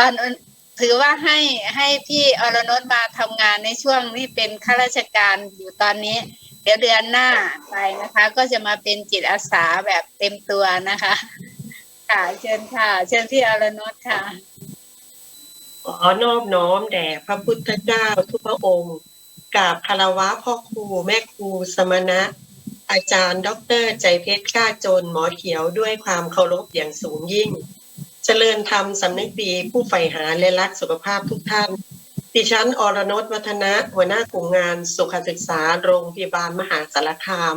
ตอนถือว่าให้ให้พี่อรนนท์มาทำงานในช่วงที่เป็นข้าราชการอยู่ตอนนี้ เดี๋ยวเดือนหน้าไปนะคะ ก็จะมาเป็นจิตอาสาแบบเต็มตัวนะคะ ค่ะเชิญค่ะ เชิญพี่อรนนท์ค่ะขอนอบน้อมแด่พระพุทธเจ้าทุกพระองค์กราบคารวะพ่อครูแม่ครูสมณะ อาจารย์ ดร ใจเพชรกล้าจนหมอเขียวด้วยความเคารพอย่างสูงยิ่ง จริญธรรมสำนึกดีผู้ใฝ่หาและรักสุขภาพทุกท่าน ดิฉันอรนตวัฒนะหัวหน้ากลุ่มงานสุขศึกษาโรงพยาบาลมหาสารคาม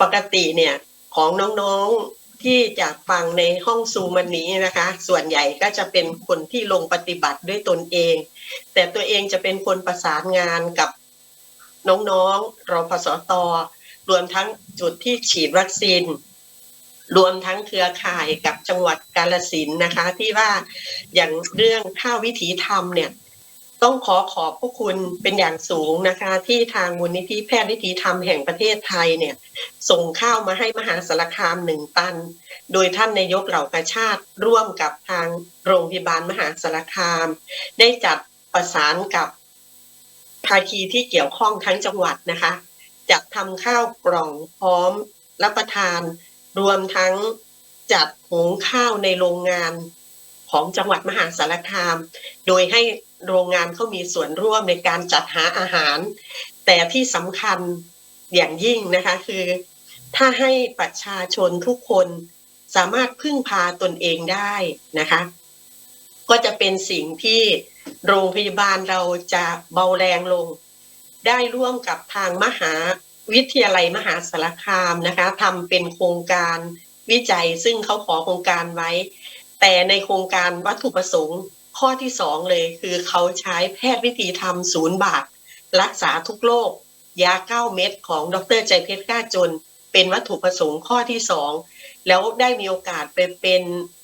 ปกติเนี่ยของน้องๆที่จะฟังในห้องซูมวันนี้นะคะ ส่วนใหญ่ก็จะเป็นคนที่ลงปฏิบัติด้วยตนเอง แต่ตัวเองจะเป็นคนประสานงานกับน้องๆรพสตรวมทั้งจุดที่ฉีดวัคซีน รวมทั้งเครือข่ายกับจังหวัดกาลสินนะคะ ที่ว่าอย่างเรื่องข้าววิถีธรรมเนี่ยต้องขอขอบพระคุณเป็นอย่างสูงนะคะ ที่ทางมูลนิธิแพทย์วิถีธรรมแห่งประเทศไทยเนี่ย ส่งข้าวมาให้มหาสารคามหนึ่งตัน โดยท่านนายกเหล่ากาชาติร่วมกับทางโรงพยาบาลมหาสารคาม ได้จัดประสานกับภาคีที่เกี่ยวข้องทั้งจังหวัดนะคะ จัดทำข้าวกล่องพร้อมรับประทาน รวมทั้งจัดหุงข้าวในโรงงานของจังหวัดมหาสารคาม โดยให้โรงงานเขามีส่วนร่วมในการจัดหาอาหาร แต่ที่สำคัญอย่างยิ่งนะคะคือ ถ้าให้ประชาชนทุกคนสามารถพึ่งพาตนเองได้นะคะ ก็จะเป็นสิ่งที่โรงพยาบาลเราจะเบาแรงลง ได้ร่วมกับทางมหา วิทยาลัยมหาสารคามนะคะทำเป็นโครงการวิจัย ซึ่งเขาขอโครงการไว้ แต่ในโครงการวัตถุประสงค์ข้อที่สองเลยคือเขาใช้แพทย์วิธีทำศูนย์บาท รักษาทุกโรคยาเก้าเม็ดของดรใจเพชรกล้าจน เป็นวัตถุประสงค์ข้อที่สองแล้วได้มีโอกาสไปเป็น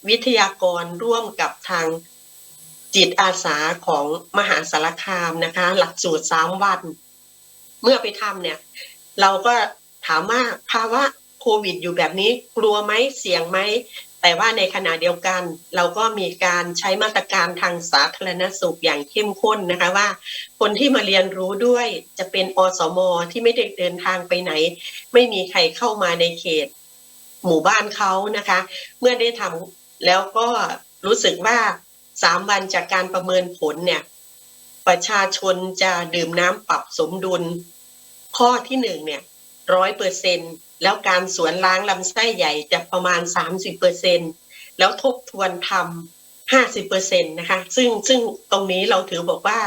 วิทยากรร่วมกับทางจิตอาสาของมหาสารคามนะคะ หลักสูตรสามวัน เมื่อไปทำเนี่ย เราก็ถามว่าภาวะโควิดอยู่แบบนี้กลัวไหมเสี่ยงไหม แต่ว่าในขณะเดียวกัน เราก็มีการใช้มาตรการทางสาธารณสุขอย่างเข้มข้นนะคะว่า คนที่มาเรียนรู้ด้วยจะเป็นอสมที่ไม่ได้เดินทางไปไหน ไม่มีใครเข้ามาในเขต หมู่บ้านเขานะคะ เมื่อได้ทำแล้วก็รู้สึกว่าสามวันจากการประเมินผลเนี่ย ประชาชนจะดื่มน้ำปรับสมดุล ข้อที่หนึ่งเนี่ยร้อยเปอร์เซ็นแล้วการสวนล้างลำไส้ใหญ่จะประมาณสามสิบเปอร์เซ็นแล้วทบทวนทำห้าสิบเปอร์เซ็นนะคะซึ่งซึ่งตรงนี้เราถือบอกว่า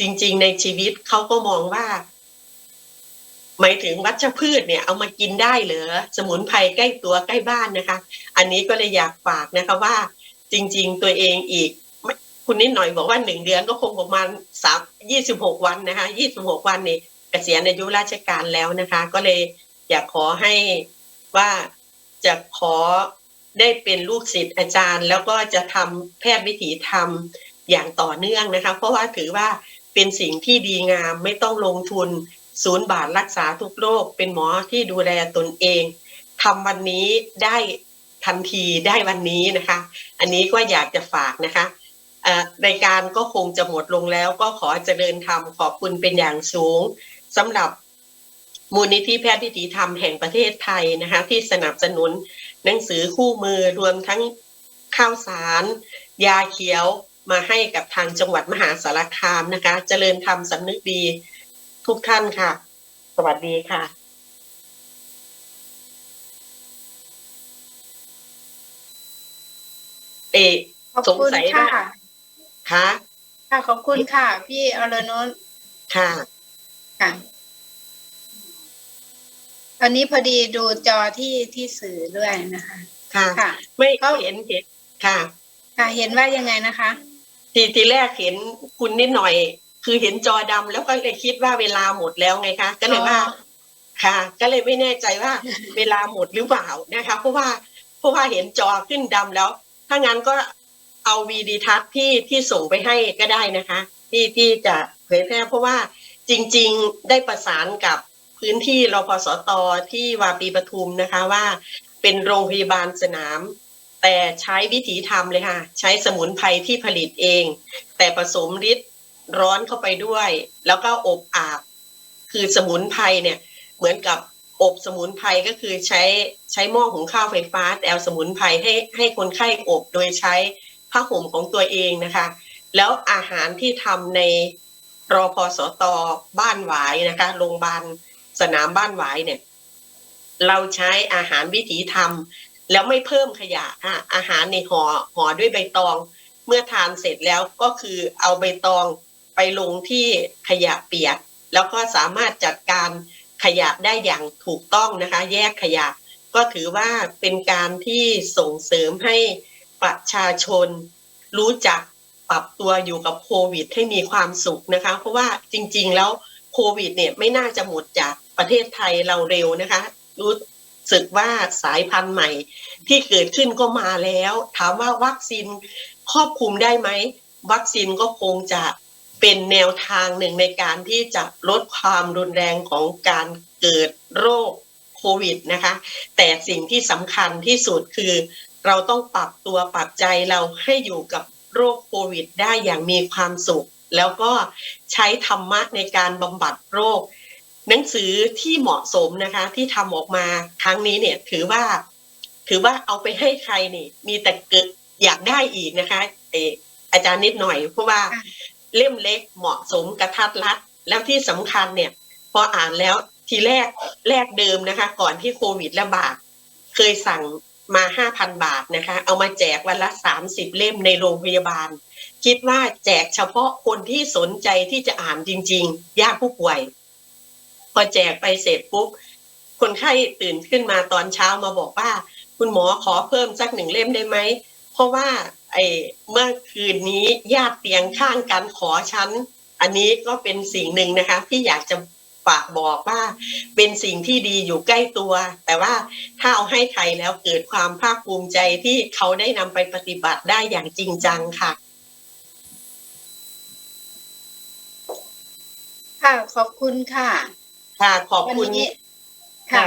จริง ๆ ในชีวิตเขาก็มองว่า หมายถึงวัชพืชเนี่ย เอามากินได้เหรอสมุนไพรใกล้ตัวใกล้บ้านนะคะ อันนี้ก็เลยอยากฝากนะคะว่า จริง ๆ ตัวเองอีกคุณนิดหน่อยบอกว่าหนึ่งเดือนก็คงประมาณสามยี่สิบหกวันนะคะยี่สิบหกวันนี่ เกษียณอายุราชการแล้วนะคะ ก็เลยอยากขอให้ว่าจะขอได้เป็นลูกศิษย์อาจารย์ แล้วก็จะทำแพทย์วิถีธรรมอย่างต่อเนื่องนะคะ เพราะว่าถือว่าเป็นสิ่งที่ดีงามไม่ต้องลงทุนศูนย์บาทรักษาทุกโรค เป็นหมอที่ดูแลตนเองทำวันนี้ได้ทันทีได้วันนี้นะคะ อันนี้ก็อยากจะฝากนะคะรายการก็คงจะหมดลงแล้วก็ขอเจริญธรรมขอบคุณเป็นอย่างสูง สำหรับมูลนิธิแพทย์วิถีธรรมแห่งประเทศไทยนะคะที่สนับสนุนหนังสือคู่มือรวมทั้งข้าวสาร ยาเขียวมาให้กับทางจังหวัดมหาสารคามนะคะ เจริญธรรมสำนึกดีทุกท่านค่ะ สวัสดีค่ะเอขอบสงคุณสัยค่ะว่าค่ะค่ะ ขอบคุณค่ะ พี่อรนนท์ค่ะ ค่ะตอนนี้พอดีดูจอที่ที่สื่อด้วยนะคะ ค่ะค่ะ ไม่เขาเห็นเห็นค่ะ ค่ะเห็นว่ายังไงนะคะ ทีทีแรกเห็นคุณนิดหน่อย คือเห็นจอดำแล้วก็เลยคิดว่าเวลาหมดแล้วไงคะก็เลยว่าอ๋อค่ะ ก็เลยไม่แน่ใจว่าเวลาหมดหรือเปล่านะคะ เพราะว่าเพราะว่าเห็นจอขึ้นดำแล้ว ถ้างั้นก็เอาวีดีทัศน์ที่ที่ส่งไปให้ก็ได้นะคะ ที่ที่จะเผยแพร่เพราะว่า จริงๆได้ประสานกับพื้นที่รพสตที่วาปีปทุมนะคะว่า เป็นโรงพยาบาลสนาม แต่ใช้วิถีทำเลยค่ะ ใช้สมุนไพรที่ผลิตเอง แต่ผสมฤทธิ์ร้อนเข้าไปด้วย แล้วก็อบอาบ คือสมุนไพรเนี่ยเหมือนกับอบสมุนไพรก็คือใช้ใช้หม้อหุงข้าวไฟฟ้าแต่เอาสมุนไพรให้ให้คนไข้อบโดยใช้ผ้าห่มของตัวเองนะคะ แล้วอาหารที่ทำใน รอพสตบ้านหวายนะคะโรงพยาบาลสนามบ้านหวายเนี่ย เราใช้อาหารวิถีธรรม แล้วไม่เพิ่มขยะค่ะอาหารในห่อห่อด้วยใบตอง เมื่อทานเสร็จแล้วก็คือเอาใบตองไปลงที่ขยะเปียก แล้วก็สามารถจัดการขยะได้อย่างถูกต้องนะคะ แยกขยะ ก็ถือว่าเป็นการที่ส่งเสริมให้ประชาชนรู้จัก ปรับตัวอยู่กับโควิดให้มีความสุขนะคะ เพราะว่าจริง ๆ แล้วโควิดเนี่ยไม่น่าจะหมดจากประเทศไทยเราเร็วนะคะ รู้สึกว่าสายพันธุ์ใหม่ ที่เกิดขึ้นก็มาแล้ว ถามว่าวัคซีนครอบคลุมได้ไหม วัคซีนก็คงจะเป็นแนวทางหนึ่งในการที่จะลดความรุนแรงของการเกิดโรคโควิดนะคะ แต่สิ่งที่สำคัญที่สุดคือเราต้องปรับตัวปรับใจเราให้อยู่กับ โรคโควิดได้อย่างมีความสุข แล้วก็ใช้ธรรมะในการบำบัดโรค หนังสือที่เหมาะสมนะคะที่ทำออกมาครั้งนี้เนี่ยถือว่า ถือว่าเอาไปให้ใครนี่มีแต่เกิดอยากได้อีกนะคะเอออาจารย์นิดหน่อย เพราะว่าค่ะเล่มเล็กเหมาะสมกระทัดรัดแล้วที่สำคัญเนี่ยพออ่านแล้วทีแรกแรกเดิมนะคะ ก่อนที่โควิดระบาดเคยสั่ง มาห้าพันบาทนะคะ เอามาแจกวันละสามสิบเล่มในโรงพยาบาล คิดว่าแจกเฉพาะคนที่สนใจที่จะอ่านจริงๆญาติผู้ป่วย พอแจกไปเสร็จปุ๊บ คนไข้ตื่นขึ้นมาตอนเช้ามาบอกว่า คุณหมอขอเพิ่มสักหนึ่งเล่มได้ไหม เพราะว่าไอ้เมื่อคืนนี้ญาติเตียงข้างกันขอฉัน อันนี้ก็เป็นสิ่งหนึ่งนะคะที่อยากจะ ฝากบอกว่า เป็นสิ่งที่ดีอยู่ใกล้ตัว แต่ว่าถ้าเอาให้ใครแล้วเกิดความภาคภูมิใจที่เขาได้นำไปปฏิบัติได้อย่างจริงจังค่ะ ค่ะขอบคุณค่ะ ค่ะขอบวันคุณนี้ค่ะ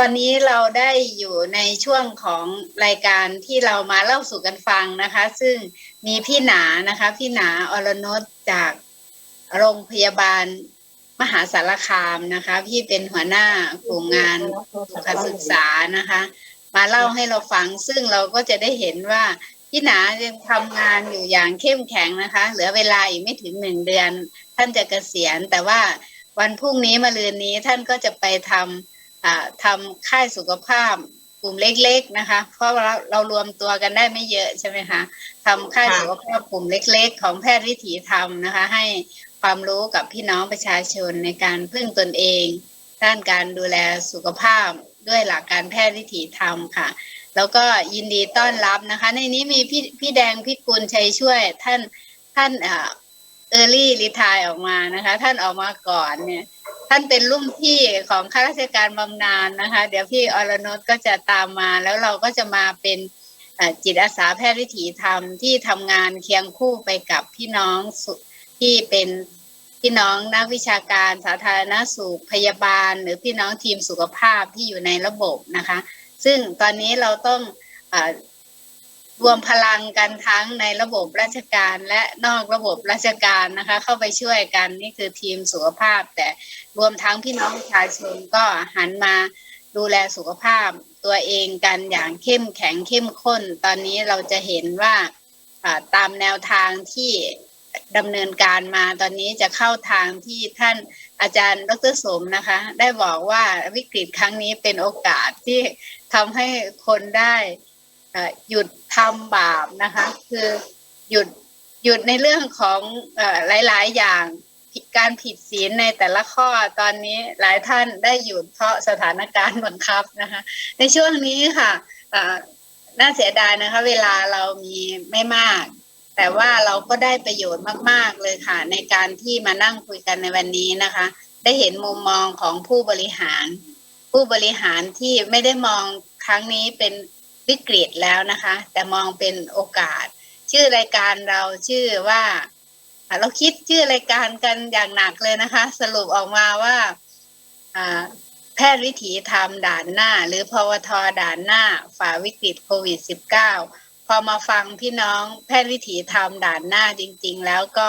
ตอนนี้เราได้อยู่ในช่วงของรายการที่เรามาเล่าสู่กันฟังนะคะ ซึ่งมีพี่หนานะคะ พี่หนาอรนนจากโรงพยาบาลมหาสารคามนะคะ พี่เป็นหัวหน้ากลุ่มงานสุขศึกษานะคะ มาเล่าให้เราฟัง ซึ่งเราก็จะได้เห็นว่าพี่หนายังทำงานอยู่อย่างเข้มแข็งนะคะ เหลือเวลาอีกไม่ถึงหนึ่งเดือน ท่านจะเกษียณ แต่ว่าวันพรุ่งนี้มะรืนนี้ท่านก็จะไปทำอ่า ทำค่ายสุขภาพกลุ่มเล็ก ๆนะคะ เพราะเราเรารวมตัวกันได้ไม่เยอะใช่ไหมคะทำค่ายสุขภาพกลุ่มเล็ก ๆ ของแพทย์วิถีธรรมนะคะ ให้ความรู้กับพี่น้องประชาชนในการพึ่งตนเอง ด้านการดูแลสุขภาพด้วยหลักการแพทย์วิถีธรรมค่ะ แล้วก็ยินดีต้อนรับนะคะ ในนี้มีพี่พี่แดงพี่กุลชัยช่วยท่านท่านเอ่อเออร์ลี่รีทายออกมานะคะ ท่านออกมาก่อนเนี่ย ท่านเป็นรุ่นพี่ของข้าราชการบำนาญนะคะ เดี๋ยวพี่อรนนท์ก็จะตามมา แล้วเราก็จะมาเป็นจิตอาสาแพทย์วิถีธรรมที่ทำงานเคียงคู่ไปกับพี่น้องที่เป็นพี่น้องนักวิชาการสาธารณสุขพยาบาล หรือพี่น้องทีมสุขภาพที่อยู่ในระบบนะคะ ซึ่งตอนนี้เราต้องอ รวมพลังกันทั้งในระบบราชการและนอกระบบราชการนะคะ เข้าไปช่วยกันนี่คือทีมสุขภาพ แต่รวมทั้งพี่น้องประชาชนก็หันมาดูแลสุขภาพตัวเองกันอย่างเข้มแข็งเข้มข้น ตอนนี้เราจะเห็นว่าตามแนวทางที่ดำเนินการมาตอนนี้จะเข้าทางที่ท่านอาจารย์ดรสมนะคะ ได้บอกว่าวิกฤตครั้งนี้เป็นโอกาสที่ทำให้คนได้หยุด ทำบาปนะคะ คือหยุดหยุดในเรื่องของอหลาย ๆ อย่างผิดการผิดศีลในแต่ละข้อตอนนี้หลายท่านได้หยุดเพราะสถานการณ์บังคับนะคะ ในช่วงนี้ค่ะน่าเสียดายนะคะ เวลาเรามีไม่มาก แต่ว่าเราก็ได้ประโยชน์มาก ๆ เลยค่ะ ในการที่มานั่งคุยกันในวันนี้นะคะ ได้เห็นมุมมองของผู้บริหาร ผู้บริหารที่ไม่ได้มองครั้งนี้เป็น วิกฤตแล้วนะคะ แต่มองเป็นโอกาส ชื่อรายการเราชื่อว่า เราคิดชื่อรายการกันอย่างหนักเลยนะคะ สรุปออกมาว่าแพทย์วิถีธรรมด่านหน้า หรือพวทด่านหน้า ฝ่าวิกฤตโควิด -19 พอมาฟังพี่น้องแพทย์วิถีธรรมด่านหน้าจริง ๆ แล้วก็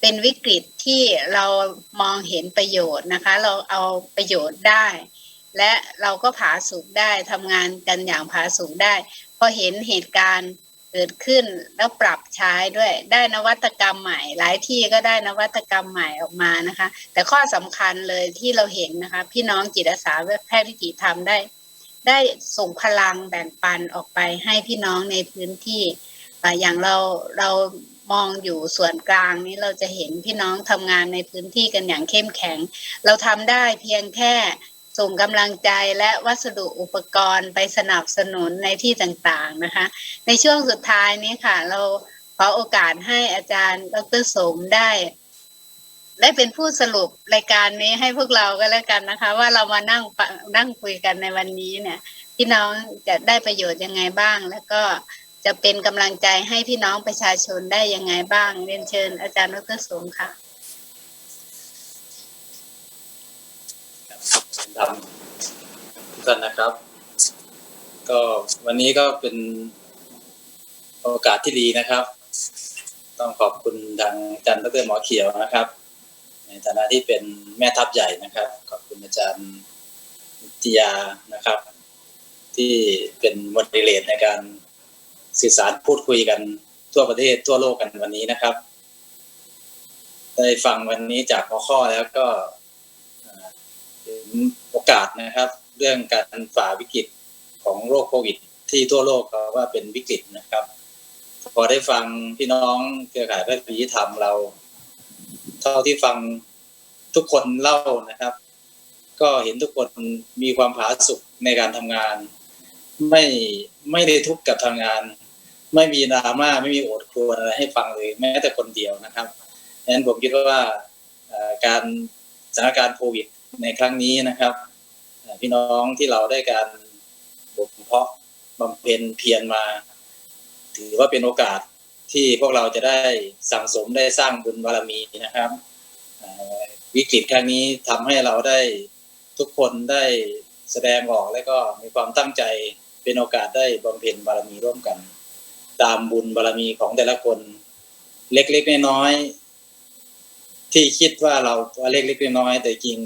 เป็นวิกฤตที่เรามองเห็นประโยชน์นะคะ เราเอาประโยชน์ได้ และเราก็ผาสุกได้ทำงานกันอย่างผาสุกได้พอเห็นเหตุการณ์เกิดขึ้นแล้วปรับใช้ด้วยได้นวัตกรรมใหม่ หลายที่ก็ได้นวัตกรรมใหม่ออกมานะคะ แต่ข้อสำคัญเลยที่เราเห็นนะคะ พี่น้องจิตอาสาแพทย์วิถีธรรมได้ ได้ส่งพลังแบ่งปันออกไปให้พี่น้องในพื้นที่อย่างเราเรามองอยู่ส่วนกลางนี้เราจะเห็นพี่น้องทำงานในพื้นที่กันอย่างเข้มแข็ง เราทำได้เพียงแค่ ส่งกำลังใจและวัสดุอุปกรณ์ไปสนับสนุนในที่ต่างๆนะคะ ในช่วงสุดท้ายนี้ค่ะ เราขอโอกาสให้อาจารย์ดรสมได้ ได้เป็นผู้สรุปรายการนี้ให้พวกเราก็แล้วกันนะคะ ว่าเรามานั่งฟังนั่งคุยกันในวันนี้เนี่ย พี่น้องจะได้ประโยชน์ยังไงบ้าง แล้วก็จะเป็นกำลังใจให้พี่น้องประชาชนได้ยังไงบ้างเรียนเชิญอาจารย์ดรสมค่ะ ทำทุกท่านนะครับ ก็วันนี้ก็เป็นโอกาสที่ดีนะครับ ต้องขอบคุณทางอาจารย์ดรหมอเขียวนะครับ ในฐานะที่เป็นแม่ทัพใหญ่นะครับ ขอบคุณอาจารย์นิตยานะครับ ที่เป็นโมเดเลตในการสื่อสารพูดคุยกันทั่วประเทศทั่วโลกกันวันนี้นะครับ ได้ฟังวันนี้จากหัวข้อแล้วก็ โอกาสนะครับ เรื่องการฝ่าวิกฤตของโรคโควิด ที่ทั่วโลกเขาว่าเป็นวิกฤตนะครับ พอได้ฟังพี่น้องเครือข่ายแพทย์วิทยธรรมเรา เท่าที่ฟังทุกคนเล่านะครับ ก็เห็นทุกคนมีความผาสุกในการทำงาน ไม่ไม่ได้ทุกข์กับทำงาน ไม่มีดราม่าไม่มีโอดครวญอะไรให้ฟังเลยแม้แต่คนเดียวนะครับดังนั้นผมคิดว่าการสถานการณ์โควิด ในครั้งนี้นะครับ พี่น้องที่เราได้การบ่มเพาะบำเพ็ญเพียรมา ถือว่าเป็นโอกาสที่พวกเราจะได้สั่งสมได้สร้างบุญบารมีนะครับ วิกฤตครั้งนี้ทำให้เราได้ทุกคนได้แสดงออกและก็มีความตั้งใจเป็นโอกาสได้บำเพ็ญบารมีร่วมกัน ตามบุญบารมีของแต่ละคน เล็กๆน้อยๆที่คิดว่าเราเล็กๆน้อยๆแต่จริง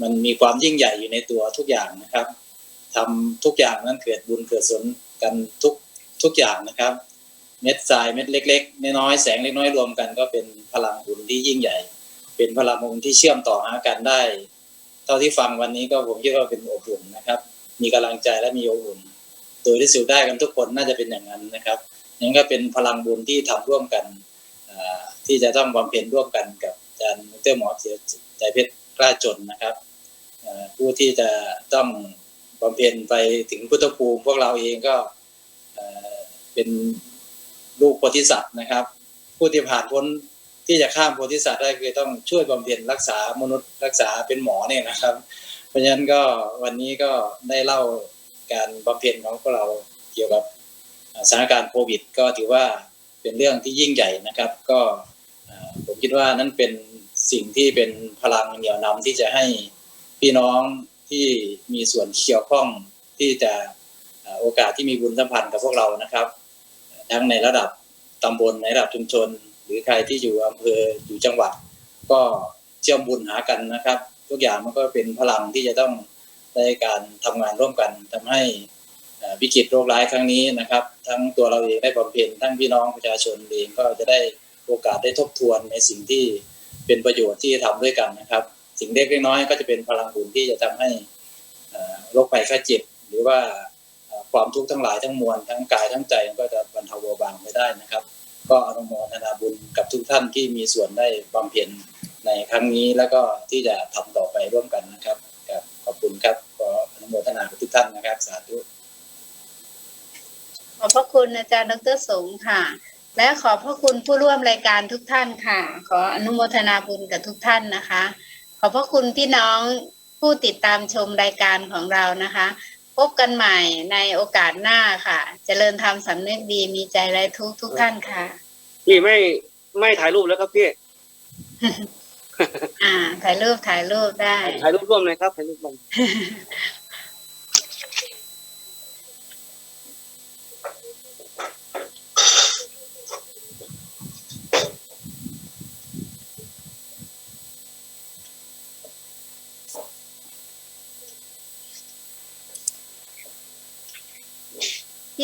มันมีความยิ่งใหญ่อยู่ในตัวทุกอย่างนะครับทำทุกอย่างนั้นเกิดบุญเกิดสนกันทุกทุกอย่างนะครับ เม็ดทรายเม็ดเล็กๆน้อยๆแสงเล็กน้อยรวมกัน ก็เป็นพลังบุญที่ยิ่งใหญ่ เป็นพลังบุญที่เชื่อมต่อหากันได้ เท่าที่ฟังวันนี้ก็ผมคิดว่าเป็นอบอุ่นนะครับ มีกำลังใจและมีอบอุ่นโดยที่สุดได้กันทุกคนน่าจะเป็นอย่างนั้นนะครับนั่นก็เป็นพลังบุญที่ทำร่วมกันที่จะต้องบำเพ็ญร่วมกันกับอาจารย์ดรหมอเสียใจเพชร กล้าจนนะครับผู้ที่จะต้องบำเพ็ญไปถึงพุทธภูมิพวกเราเองก็เป็นลูกโพธิสัตว์นะครับ ผู้ที่ผ่านพ้นที่จะข้ามโพธิสัตว์ได้คือต้องช่วยบำเพ็ญรักษามนุษย์รักษาเป็นหมอเนี่ยนะครับ เพราะฉะนั้นก็วันนี้ก็ได้เล่าการบำเพ็ญของพวกเราเกี่ยวกับสถานการณ์โควิด ก็ถือว่าเป็นเรื่องที่ยิ่งใหญ่นะครับ ก็ผมคิดว่านั่นเป็น สิ่งที่เป็นพลังเหนี่ยวนำที่จะให้พี่น้องที่มีส่วนเกี่ยวข้องที่จะโอกาสที่มีบุญสัมพันธ์กับพวกเรานะครับ ทั้งในระดับตำบลในระดับชุมชน หรือใครที่อยู่อำเภออยู่จังหวัด ก็เชื่อมบุญหากันนะครับ ทุกอย่างมันก็เป็นพลังที่จะต้องได้การทำงานร่วมกันทำให้วิกฤตโรคร้ายครั้งนี้นะครับ ทั้งตัวเราเองได้บำเพ็ญทั้งพี่น้องประชาชนเองก็จะได้โอกาสได้ทบทวนในสิ่งที่ เป็นประโยชน์ที่ทำด้วยกันนะครับ สิ่งเล็กๆน้อยก็จะเป็นพลังบุญที่จะทำให้โรคภัยไข้เจ็บหรือว่าความทุกข์ทั้งหลายทั้งมวลทั้งกายทั้งใจก็จะบรรเทาเบาบางไปได้นะครับ ก็อนุโมทนาบุญกับทุกท่านที่มีส่วนได้บำเพ็ญในครั้งนี้แล้วก็ที่จะทำต่อไปร่วมกันนะครับขอบคุณครับขออนุโมทนากับทุกท่านนะครับ สาธุขอบพระคุณอาจารย์ดรสงฆ์ค่ะ และขอบพระคุณผู้ร่วมรายการทุกท่านค่ะ ขออนุโมทนาบุญกับทุกท่านนะคะ ขอบพระคุณพี่น้องผู้ติดตามชมรายการของเรานะคะ พบกันใหม่ในโอกาสหน้าค่ะเจริญธรรมสำนึกดีมีใจไร้ทุกข์ทุกท่านค่ะ พี่ไม่ไม่ถ่ายรูปแล้วครับพี่ อ่า ถ่ายรูปถ่ายรูปได้ ถ่ายรูปร่วมเลยครับถ่ายรูปร่วม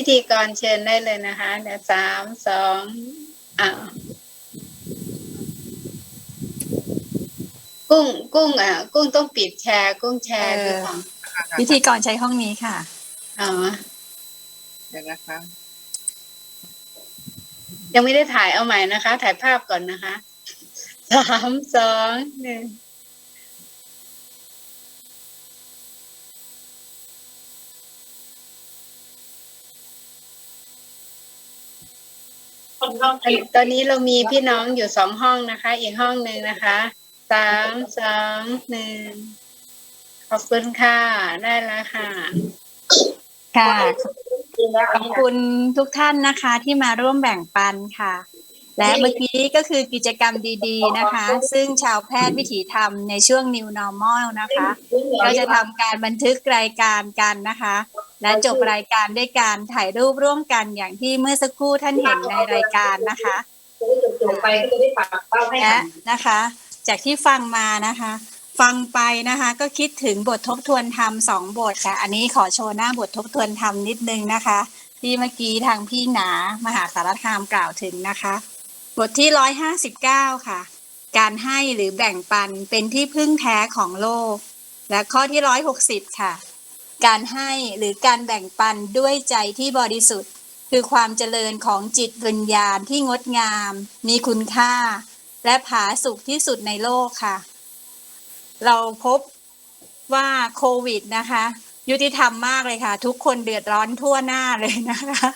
ธีกรเชิญได้เลยนะคะเดี๋ยวสามสองอ้าวกุ้งกุ้งอะ กุ้งต้องปิดแชร์ กุ้งแชร์เออดูของพิธีกรใช้ห้องนี้ค่ะอ๋อเดี๋ยวนะคะ ยังไม่ได้ถ่ายเอาใหม่นะคะ ถ่ายภาพก่อนนะคะสามสองหนึ่ง คนนอก อัน ตอนนี้เรามีพี่น้องอยู่สองห้องนะคะ อีกห้องหนึ่งนะคะสามสองหนึ่งขอบคุณค่ะ ได้แล้วค่ะ ค่ะขอบคุณทุกท่านนะคะที่มาร่วมแบ่งปันค่ะ และเมื่อกี้ก็คือกิจกรรมดีๆนะคะ ซึ่งชาวแพทย์วิถีธรรมในช่วง New Normal นะคะก็จะทำการบันทึกรายการกันนะคะ และจบรายการด้วยการถ่ายรูปร่วมกันอย่างที่เมื่อสักครู่ท่านเห็นในรายการนะคะจบไปก็จะได้ฝากเป้าให้และนะคะ จากที่ฟังมานะคะ ฟังไปนะคะ ก็คิดถึงบททบทวนธรรมสองบทค่ะ อันนี้ขอโชว์หน้าบททบทวนธรรมนิดนึงนะคะ ที่เมื่อกี้ทางพี่หนามหาสารคามกล่าวถึงนะคะ บทที่ร้อยห้าสิบเก้าค่ะ การให้หรือแบ่งปันเป็นที่พึ่งแท้ของโลก และข้อที่ร้อยหกสิบค่ะ การให้หรือการแบ่งปันด้วยใจที่บริสุทธิ์ คือความเจริญของจิตวิญญาณที่งดงาม มีคุณค่า และผาสุขที่สุดในโลกค่ะ เราพบว่าโควิดนะคะ ยุติธรรมมากเลยค่ะ ทุกคนเดือดร้อนทั่วหน้าเลยนะคะ